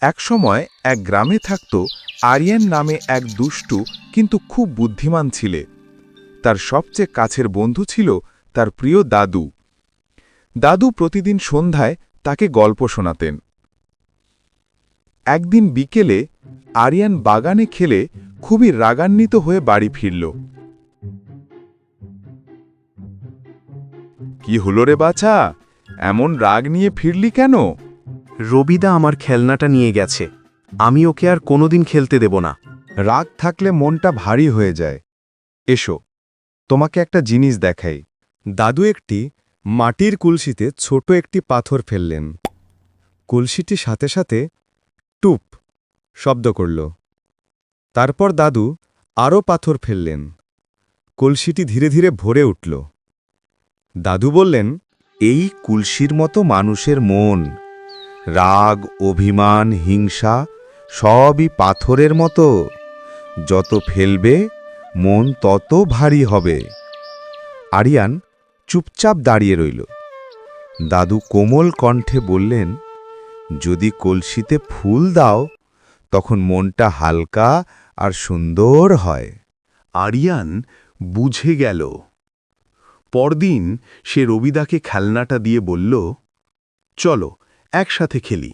একসময় এক গ্রামে থাকত আরিয়ান নামে এক দুষ্টু কিন্তু খুব বুদ্ধিমান ছিলে। তার সবচেয়ে কাছের বন্ধু ছিল তার প্রিয় দাদু। দাদু প্রতিদিন সন্ধ্যায় তাকে গল্প শোনাতেন। একদিন বিকেলে আরিয়ান বাগানে খেলে খুবই রাগান্বিত হয়ে বাড়ি ফিরল। কি হলো রে বাছা? এমন রাগ নিয়ে ফিরলি কেন? রবিদা আমার খেলনাটা নিয়ে গেছে। আমি ওকে আর কোনোদিন খেলতে দেব না। রাগ থাকলে মনটা ভারী হয়ে যায়। এসো তোমাকে একটা জিনিস দেখাই। দাদু একটি মাটির কুলসিতে ছোট একটি পাথর ফেললেন। কুলসিটি সাথে সাথে টুপ শব্দ করল। তারপর দাদু আরও পাথর ফেললেন। কলসিটি ধীরে ধীরে ভরে উঠল। দাদু বললেন এই কুলসির মতো মানুষের মন। রাগ, অভিমান, হিংসা সবই পাথরের মতো। যত ফেলবে, মন তত ভারী হবে। আরিয়ান চুপচাপ দাঁড়িয়ে রইল। দাদু কোমল কণ্ঠে বললেন, যদি কলসিতে ফুল দাও, তখন মনটা হালকা আর সুন্দর হয়। আরিয়ান বুঝে গেল। পরদিন সে রবিদাকে খেলনাটা দিয়ে বলল, চলো একসাথে খেলি।